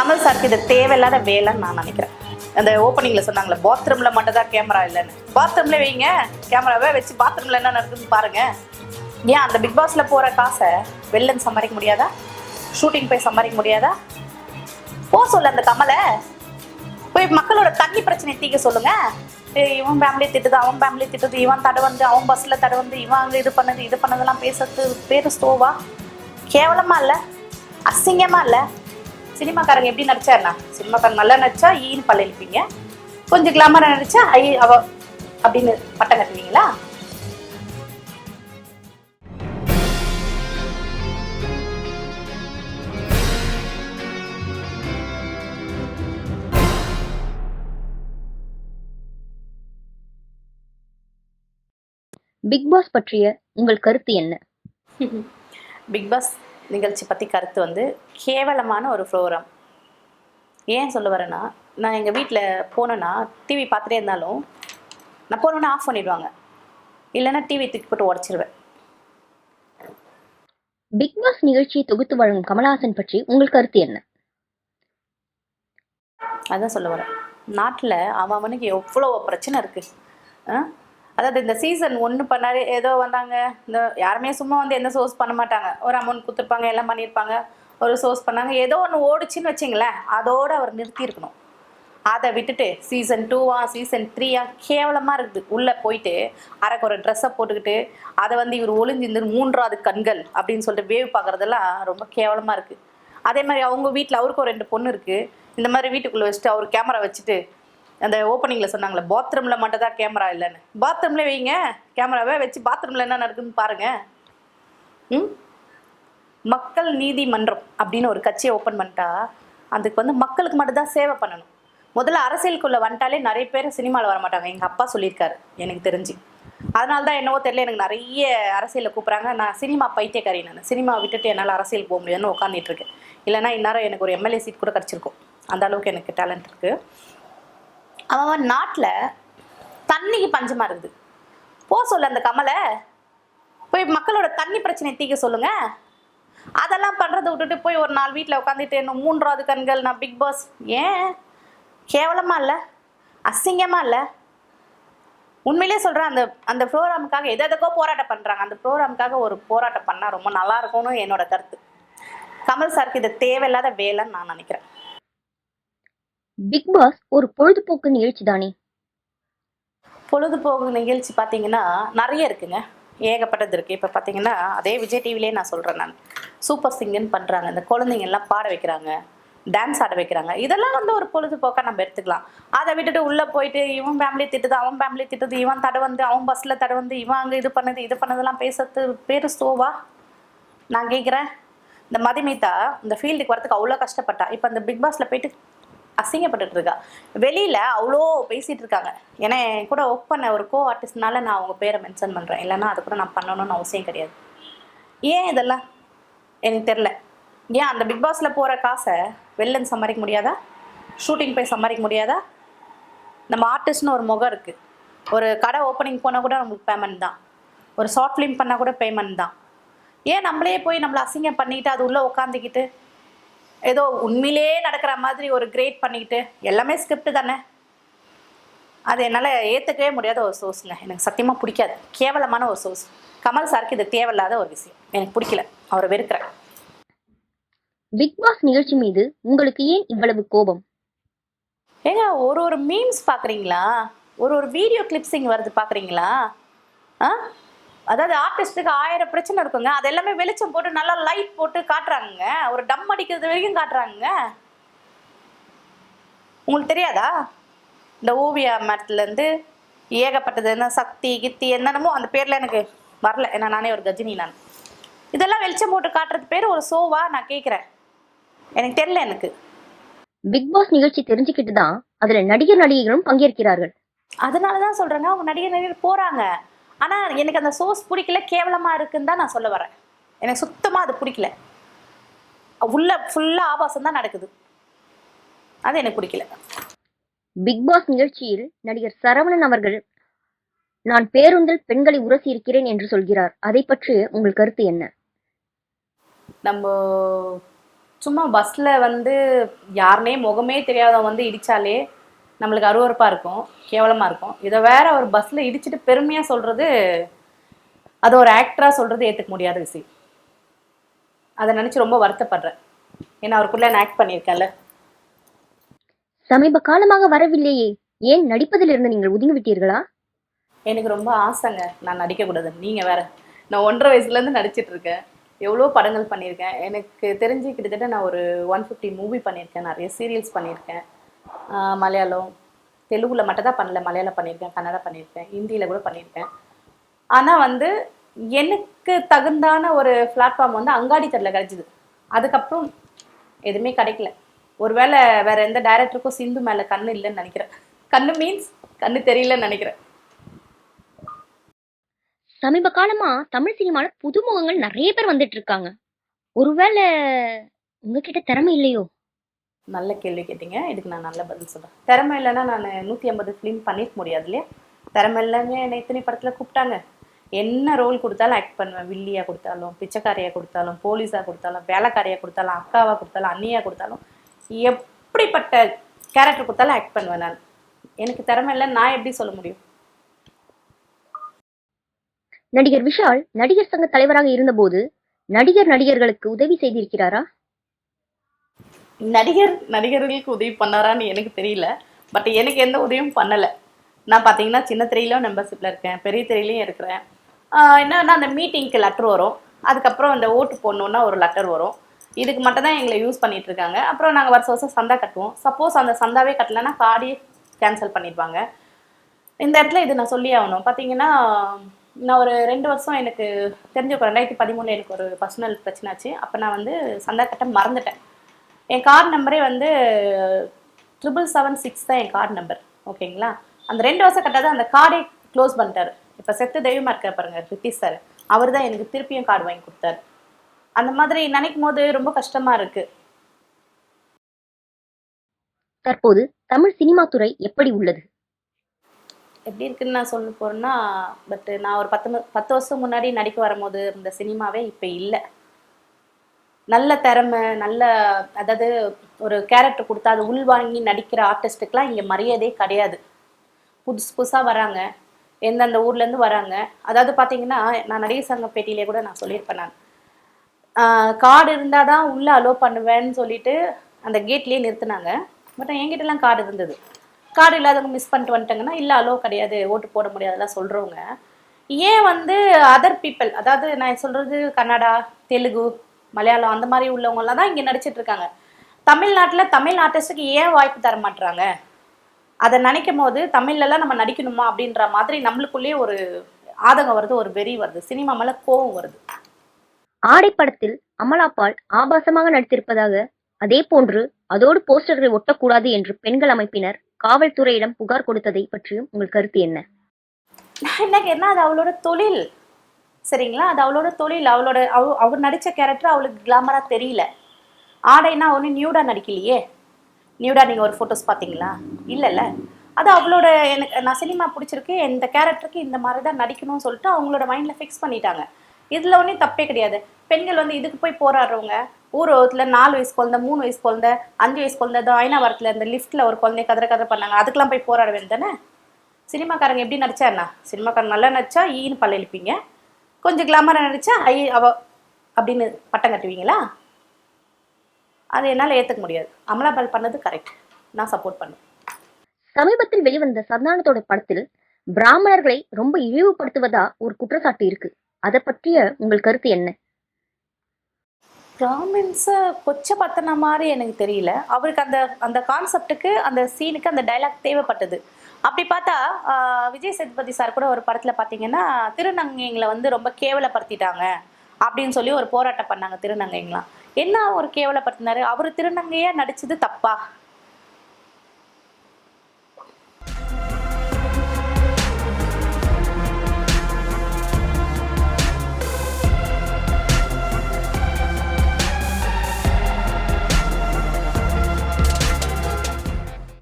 கமல் சாருக்கு இது தேவையில்லாத வேலைன்னு நான் நினைக்கிறேன். அந்த ஓப்பனிங்ல சொன்னாங்களே பாத்ரூம்ல மட்டும் தான் கேமரா இல்லைன்னு. பாத்ரூம்ல வைங்க கேமராவை வச்சு பாத்ரூம்ல என்ன நடக்குதுன்னு பாருங்க. ஏன் அந்த பிக் பாஸ்ல போற காசை வெளிலன்னு சம்பாதிக்க முடியாதா? ஷூட்டிங் போய் சம்பாதிக்க முடியாதா? போ சொல்ல அந்த கமலை. போய் மக்களோட தண்ணி பிரச்சனை தீக்க சொல்லுங்க. இவன் ஃபேமிலி திட்டுது அவன் ஃபேமிலி திட்டுது இவன் தடை வந்து அவன் பஸ்ல தடை வந்து இவன் இது பண்ணது இது பண்ணதெல்லாம் பேசுறது பேரு ஸ்டோவா? கேவலமா இல்ல? அசிங்கமா இல்லை? சினிமாக்காரங்க எப்படி நடிச்சாருண்ணா சினிமாக்காரங்க நல்லா நடிச்சா ஈன்னு பல்ல இழுப்பீங்க. கொஞ்சம் கிளாமரா நடிச்சா ஐ அவ அப்படின்னு பட்டம் கட்டுவீங்களா? பிக் பாஸ் பற்றிய உங்கள் கருத்து என்ன? பிக் பாஸ் நிகழ்ச்சி பற்றி கருத்து வந்து கேவலமான ஒரு ப்ரோக்ராம் ஏன் சொல்ல வரேன்னா நான் எங்கள் வீட்டில் போனேன்னா டிவி பார்த்துட்டே இருந்தாலும் நான் போனோன்னே ஆஃப் பண்ணிடுவாங்க. இல்லைன்னா டிவி தூக்கி போட்டு உடச்சிருவேன். பிக் பாஸ் நிகழ்ச்சியை தொகுத்து வழங்கும் கமலஹாசன் பற்றி உங்கள் கருத்து என்ன? அதான் சொல்ல வரேன். நாட்டில் அவன் அவனுக்கு எவ்வளோ பிரச்சனை இருக்குது அதாவது இந்த சீசன் ஒன்று பண்ணார் ஏதோ வந்தாங்க. இந்த யாருமே சும்மா வந்து எந்த சோர்ஸ் பண்ண மாட்டாங்க. ஒரு அமௌண்ட் கொடுத்துருப்பாங்க எல்லாம் பண்ணியிருப்பாங்க. ஒரு சோர்ஸ் பண்ணாங்க. ஏதோ ஒன்று ஓடுச்சுன்னு வச்சிங்களேன் அதோடு அவர் நிறுத்தியிருக்கணும். அதை விட்டுட்டு சீசன் டூவா சீசன் த்ரீயா கேவலமாக இருக்குது. உள்ளே போயிட்டு அரைக்கு ஒரு ட்ரெஸ்ஸை போட்டுக்கிட்டு அதை வந்து இவர் ஒளிஞ்சிருந்து மூன்றாவது கண்கள் அப்படின்னு சொல்லிட்டு வேவ் பார்க்குறதெல்லாம் ரொம்ப கேவலமாக இருக்குது அதே மாதிரி அவங்க வீட்டில் அவருக்கு ஒரு ரெண்டு பொண்ணு இருக்குது இந்த மாதிரி வீட்டுக்குள்ளே வச்சுட்டு அவர் கேமரா வச்சுட்டு அந்த ஓப்பனிங்கில் சொன்னாங்களே பாத்ரூமில் மட்டும் தான் கேமரா இல்லைன்னு. பாத்ரூம்ல வைங்க கேமராவை வச்சு பாத்ரூமில் என்ன நடக்குதுன்னு பாருங்கள் ம்? மக்கள் நீதிமன்றம் அப்படின்னு ஒரு கட்சியை ஓப்பன் பண்ணிட்டா அதுக்கு வந்து மக்களுக்கு மட்டும்தான் சேவை பண்ணணும். முதல்ல அரசியலுக்குள்ளே வந்துட்டாலே நிறைய பேர் சினிமாவில் வர மாட்டாங்க. எங்கள் அப்பா சொல்லியிருக்காரு எனக்கு தெரிஞ்சு. அதனால தான் என்னவோ தெரியல எனக்கு நிறைய அரசியலில் கூப்பிட்றாங்க. நான் சினிமா பைத்தியக்காரி நான். சினிமா விட்டுட்டு என்னால் அரசியல் போக முடியாதுன்னு உட்காந்துட்டு இருக்கேன். இல்லைன்னா இந்நேரம் எனக்கு ஒரு எம்எல்ஏ சீட் கூட கிடச்சிருக்கும். அந்த அளவுக்கு எனக்கு டேலண்ட் இருக்குது அவன் நாட்டில் தண்ணிக்கு பஞ்சமாக இருக்குது. போ சொல்ல அந்த கமலை. போய் மக்களோட தண்ணி பிரச்சனை தீக்க சொல்லுங்க. அதெல்லாம் பண்ணுறதை விட்டுட்டு போய் ஒரு நாள் வீட்டில் உட்காந்துட்டு இன்னும் மூன்றாவது கண்கள் நான் பிக் பாஸ். ஏன்? கேவலமாக இல்லை? அசிங்கமாக இல்லை? உண்மையிலேயே சொல்கிறேன் அந்த அந்த ப்ரோக்ராமுக்காக எது எதுக்கோ போராட்டம் பண்ணுறாங்க அந்த ப்ரோக்ராமுக்காக ஒரு போராட்டம் பண்ணால் ரொம்ப நல்லா இருக்கும்னு என்னோட கருத்து. கமல் சாருக்கு இது தேவையில்லாத வேலைன்னு நான் நினைக்கிறேன். பிக் பாஸ் ஒரு பொழுதுபோக்கு நிகழ்ச்சி தானே? பொழுதுபோக்கு நிகழ்ச்சி பார்த்தீங்கன்னா நிறைய இருக்குங்க. ஏகப்பட்டது இருக்குது இப்போ பார்த்தீங்கன்னா அதே விஜய் டிவிலே நான் சொல்கிறேன் நான். சூப்பர் சிங்கர்னு பண்ணுறாங்க இந்த குழந்தைங்க எல்லாம் பாட வைக்கிறாங்க. டான்ஸ் ஆட வைக்கிறாங்க. இதெல்லாம் வந்து ஒரு பொழுதுபோக்காக நம்ம எடுத்துக்கலாம். அதை விட்டுட்டு உள்ளே போயிட்டு இவன் ஃபேமிலி திட்டுது அவன் ஃபேமிலி திட்டுது இவன் தடை வந்து அவன் பஸ்ஸில் தடை வந்து இவன் அங்கே இது பண்ணது இது பண்ணதெல்லாம் பேசுறது பேர் ஸ்டோவா நான் கேட்குறேன். இந்த மதிமிதா இந்த ஃபீல்டுக்கு வரதுக்கு அவ்வளோ கஷ்டப்பட்டா. இப்போ அந்த பிக் பாஸில் போயிட்டு அசிங்கப்பட்டுட்டு இருக்கா வெளியில அவ்வளோ பேசிட்டு இருக்காங்க ஏன்னா என் கூட ஒர்க் பண்ண ஒரு கோ ஆர்டிஸ்ட்னால நான் அவங்க பேரை மென்ஷன் பண்ணுறேன் இல்லைன்னா அது கூட நான் பண்ணணும்னு அவசியம் கிடையாது. ஏன் இதெல்லாம்? எனக்கு தெரில ஏன் அந்த பிக் பாஸ்ல போற காசை வெளிலன்னு சம்பாதிக்க முடியாதா? ஷூட்டிங் போய் சம்பாதிக்க முடியாதா? நம்ம ஆர்டிஸ்ட்னு ஒரு முகம் இருக்கு. ஒரு கடை ஓப்பனிங் போனால் கூட நம்மளுக்கு பேமெண்ட் தான். ஒரு ஷார்ட் ஃபிலிம் பண்ணால் கூட பேமெண்ட் தான். ஏன் நம்மளே போய் நம்மளை அசிங்கம் பண்ணிக்கிட்டு அது உள்ளே உட்காந்துக்கிட்டு ஏதோ உண்மையிலே நடக்கிற மாதிரி ஒரு கிரேட் பண்ணிக்கிட்டு எல்லாமே ஸ்கிரிப்ட் தானே? அது என்னால் ஏற்றுக்கவே முடியாத ஒரு சோர்ஸுங்க எனக்கு சத்தியமாக பிடிக்காது. கேவலமான ஒரு சோர்ஸ் கமல் சாருக்கு இது தேவையில்லாத ஒரு விஷயம். எனக்கு பிடிக்கல. அவரை வெறுக்கிறேன். பிக் பாஸ் நிகழ்ச்சி மீது உங்களுக்கு ஏன் இவ்வளவு கோபம்? ஏங்க ஒரு ஒரு மீம்ஸ் பார்க்குறீங்களா ஒரு ஒரு வீடியோ கிளிப்ஸிங் வருது பார்க்குறீங்களா ஆ? அதாவது ஆர்டிஸ்ட்டுக்கு ஆயிரம் பிரச்சனை இருக்குங்க. அது எல்லாமே வெளிச்சம் போட்டு நல்லா லைட் போட்டு காட்டுறாங்க ஒரு டம் அடிக்கிறது வரைக்கும் காட்டுறாங்க உங்களுக்கு தெரியாதா? இந்த ஓவியா மரத்துலேருந்து ஏகப்பட்டது என்ன சக்தி கித்தி என்னென்னமோ அந்த பேரில் எனக்கு வரல. ஏன்னா நானே ஒரு கஜினி நான். இதெல்லாம் வெளிச்சம் போட்டு காட்டுறது பேர் ஒரு ஷோவா நான் கேட்குறேன் எனக்கு தெரியல எனக்கு. பிக் பாஸ் நிகழ்ச்சி தெரிஞ்சுக்கிட்டு தான் அதுல நடிகர் நடிகைகளும் பங்கேற்கிறார்கள். அதனால தான் சொல்கிறேங்க அவங்க நடிகர் நடிகர் போகிறாங்க ஆனால் எனக்கு அந்த சோர்ஸ் பிடிக்கல கேவலமாக இருக்குன்னு தான் நான் சொல்ல வரேன். எனக்கு சுத்தமாக அது பிடிக்கல. உள்ள ஃபுல்லாக ஆபாசம் தான் நடக்குது. அது எனக்கு பிடிக்கல. பிக் பாஸ் நிகழ்ச்சியில் நடிகர் சரவணன் அவர்கள் நான் பேருந்தில் பெண்களை உரசி இருக்கிறேன் என்று சொல்கிறார். அதை பற்றி உங்கள் கருத்து என்ன? நம்ம சும்மா பஸ்ஸில் வந்து யாருனே முகமே தெரியாதவங்க வந்து இடித்தாலே நம்மளுக்கு அருவருப்பாக இருக்கும் கேவலமாக இருக்கும். இதை வேற ஒரு பஸ்ஸில் இடிச்சிட்டு பெருமையாக சொல்கிறது அது ஒரு ஆக்டராக சொல்கிறது ஏற்றுக்க முடியாத விஷயம். அதை நினச்சி ரொம்ப வருத்தப்படுறேன். ஏன்னா அவருக்குள்ளே நான் ஆக்ட் பண்ணியிருக்கேன்ல. சமீப காலமாக வரவில்லையே. ஏன் நடிப்பதில் இருந்து நீங்கள் ஒதுங்கி விட்டீர்களா எனக்கு ரொம்ப ஆசைங்க. நான் நடிக்கக்கூடாது நீங்கள் வேற. நான் ஒன்றரை வயசுலேருந்து நடிச்சிட்டு இருக்கேன் எவ்வளோ படங்கள் பண்ணியிருக்கேன். எனக்கு தெரிஞ்சு கிட்டத்தட்ட நான் ஒரு ஒன் ஃபிஃப்டி மூவி பண்ணியிருக்கேன். நிறைய சீரியல்ஸ் பண்ணியிருக்கேன். மலையாளம். தெலுங்குல மட்டும் தான் பண்ணல மலையாளம் பண்ணியிருக்கேன் கன்னடா பண்ணியிருக்கேன் ஹிந்தியில் கூட பண்ணியிருக்கேன். ஆனால் வந்து எனக்கு தகுந்தான ஒரு பிளாட்ஃபார்ம் வந்து அங்காடி தெருல கிடைச்சிது. அதுக்கப்புறம் எதுவுமே கிடைக்கல. ஒருவேளை வேற எந்த டைரக்டருக்கும் சிந்து மேலே கண்ணு இல்லைன்னு நினைக்கிறேன். கண்ணு மீன்ஸ் கண்ணு தெரியலன்னு நினைக்கிறேன். சமீப காலமா தமிழ் சினிமால புதுமுகங்கள் நிறைய பேர் வந்துட்டு இருக்காங்க. ஒருவேளை உங்ககிட்ட திறமை இல்லையோ? நல்ல கேள்வி கேட்டீங்க. இதுக்கு நான் நல்ல பதில் சொல்கிறேன் திறமை இல்லைன்னா நான் நூற்றி ஐம்பது ஃபிலிம் பண்ணியிருக்க முடியாது இல்லையா? திறமை இல்லைங்க என்னை இத்தனை படத்தில் கூப்பிட்டாங்க. என்ன ரோல் கொடுத்தாலும் ஆக்ட் பண்ணுவேன். வில்லியாக கொடுத்தாலும் பிச்சைக்காரியாக கொடுத்தாலும் போலீஸாக கொடுத்தாலும் வேலைக்காரியாக கொடுத்தாலும் அக்காவாக கொடுத்தாலும் அண்ணியாக கொடுத்தாலும் எப்படிப்பட்ட கேரக்டர் கொடுத்தாலும் ஆக்ட் பண்ணுவேன் நான். எனக்கு திறமை இல்லை நான் எப்படி சொல்ல முடியும்? நடிகர் விஷால் நடிகர் சங்க தலைவராக இருந்தபோது நடிகர் நடிகர்களுக்கு உதவி செய்திருக்கிறாரா? நடிகர் நடிகர்களுக்கு உதவி பண்ணாரான்னு எனக்கு தெரியல. பட் எனக்கு எந்த உதவியும் பண்ணலை. நான் பார்த்தீங்கன்னா சின்ன திரையிலும் மெம்பர்ஷிப்பில் இருக்கேன். பெரிய திரையிலையும் இருக்கிறேன். என்னன்னா அந்த மீட்டிங்க்கு லெட்டர் வரும். அதுக்கப்புறம் அந்த ஓட்டு போடணுன்னா ஒரு லெட்டர் வரும். இதுக்கு மட்டும் தான் எங்களை யூஸ் பண்ணிட்டு இருக்காங்க. அப்புறம் நாங்கள் வருஷம் வருஷம் சந்தா கட்டுவோம். சப்போஸ் அந்த சந்தாவே கட்டலைன்னா கார்டே கேன்சல் பண்ணிடுவாங்க. இந்த இடத்துல இது நான் சொல்லி ஆகணும். பார்த்தீங்கன்னா நான் ஒரு ரெண்டு வருஷம் எனக்கு தெரிஞ்ச ரெண்டாயிரத்தி பதிமூணு எனக்கு ஒரு பர்சனல் பிரச்சனை ஆச்சு. அப்போ நான் வந்து சந்தா கட்ட மறந்துட்டேன். என் கார்டு நம்பரே வந்து ட்ரிபிள் செவன் சிக்ஸ் தான் என் கார்டு நம்பர் ஓகேங்களா? அந்த ரெண்டு வருஷம் கட்டாத அந்த கார்டே க்ளோஸ் பண்ணிட்டாரு. இப்போ செத்து தெய்வமா இருக்கார் பாருங்க ரித்திஷ் சார். அவர் தான் எனக்கு திருப்பியும் கார்டு வாங்கி கொடுத்தாரு. அந்த மாதிரி நினைக்கும் போது ரொம்ப கஷ்டமா இருக்கு. தற்போது தமிழ் சினிமா துறை எப்படி உள்ளது? எப்படி இருக்குன்னு நான் சொல்ல போறேன்னா பட் நான் ஒரு பத்து பத்து வருஷம் முன்னாடி நடிக்க வரும்போது இருந்த சினிமாவே இப்போ இல்லை. நல்ல திறமை நல்ல அதாவது ஒரு கேரக்டர் கொடுத்தா அது உள்வாங்கி நடிக்கிற ஆர்டிஸ்ட்டுக்கெலாம் இங்கே மரியாதையே கிடையாது. புதுசு புதுசாக வராங்க. எந்தெந்த ஊர்லேருந்து வராங்க. அதாவது பார்த்தீங்கன்னா நான் நடிகர் சங்க பேட்டியிலே கூட நான் சொல்லியிருப்பேன் நான். கார்டு இருந்தால் தான் உள்ளே அலோவ் பண்ணுவேன்னு சொல்லிட்டு அந்த கேட்லேயே நிறுத்தினாங்க. பட் என்கிட்டலாம் கார்டு இருந்தது. கார்டு இல்லாதவங்க மிஸ் பண்ணிட்டு வந்துட்டாங்கன்னா இல்லை அலோவ் கிடையாது ஓட்டு போட முடியாதெல்லாம் சொல்கிறவங்க ஏன் வந்து அதர் பீப்புள் அதாவது நான் சொல்கிறது கன்னடா தெலுங்கு மலையாளம் அந்த மாதிரி உள்ளவங்கலாம் தான் இங்கே நடிச்சிட்டு இருக்காங்க தமிழ்நாட்டில் தமிழ் ஆர்டிஸ்ட்டுக்கு ஏன் வாய்ப்பு தர மாட்றாங்க? அதை நினைக்கும் போது தமிழ்லலாம் நம்ம நடிக்கணுமா அப்படின்ற மாதிரி நம்மளுக்குள்ளேயே ஒரு ஆதங்கம் வருது ஒரு வெறி வருது. சினிமா மேலே கோவம் வருது. ஆடை படத்தில் அமலாபால் ஆபாசமாக நடித்திருப்பதாக அதே போன்று அதோடு போஸ்டர்களை ஒட்டக்கூடாது என்று பெண்கள் அமைப்பினர் காவல்துறையிடம் புகார் கொடுத்ததை பற்றியும் உங்கள் கருத்து என்ன? என்ன அது அவளோட தொழில். சரிங்களா? அது அவளோட தொழில் அவளோட அவ அவர் நடித்த கேரக்டர் அவளுக்கு கிளாமராக தெரியல. ஆடைனா ஒன்று நியூடா நடிக்கலையே? நியூடா நீங்கள் ஒரு ஃபோட்டோஸ் பார்த்தீங்களா? இல்லைல்ல. அது அவளோட எனக்கு நான் சினிமா பிடிச்சிருக்கு இந்த கேரக்டருக்கு இந்த மாதிரி தான் நடிக்கணும்னு சொல்லிட்டு அவங்களோட மைண்டில் ஃபிக்ஸ் பண்ணிட்டாங்க. இதில் ஒன்றும் தப்பே கிடையாது. பெண்கள் வந்து இதுக்கு போய் போராடுறவங்க ஊரத்தில் நாலு வயசு குழந்த மூணு வயசு குழந்த அஞ்சு வயசு குழந்த இதோ ஐநாவரத்தில் இந்த லிஃப்ட்டில் ஒரு குழந்தைய கதற கதற பண்ணாங்க. அதுக்கெலாம் போய் போராட வேண்டியது தானே? சினிமாக்காரங்க எப்படி நடிச்சா என்ன சினிமாக்காரங்க நல்லா நடிச்சா ஈன்னு பல்ல இழுப்பீங்க. கொஞ்சம் கிளாமராக நடிச்சா ஐ அவ அப்படின்னு பட்டம் கட்டுவீங்களா? அது என்னால் ஏற்றுக்க முடியாது. அமலாபால் பண்ணது கரெக்ட் நான் சப்போர்ட் பண்ணேன் சமீபத்தில் வெளிவந்த சந்தானத்தோட படத்தில் பிராமணர்களை ரொம்ப இழிவுபடுத்துவதா ஒரு குற்றச்சாட்டு இருக்கு. அதை பற்றிய உங்கள் கருத்து என்ன? பிராமின்ஸை கொச்சப்படுத்தின மாதிரி எனக்கு தெரியல. அவருக்கு அந்த அந்த கான்செப்டுக்கு அந்த சீனுக்கு அந்த டைலாக் தேவைப்பட்டது. அப்படி பார்த்தா ஆஹ், விஜய் சேதுபதி சார் கூட ஒரு படத்தில் பார்த்தீங்கன்னா திருநங்கைங்களை வந்து ரொம்ப கேவலப்படுத்திட்டாங்க அப்படின்னு சொல்லி ஒரு போராட்டம் பண்ணாங்க திருநங்கைங்களாம். என்ன ஒரு கேவலப்படுத்தினாரு? அவர் திருநங்கையாக நடிச்சது தப்பா?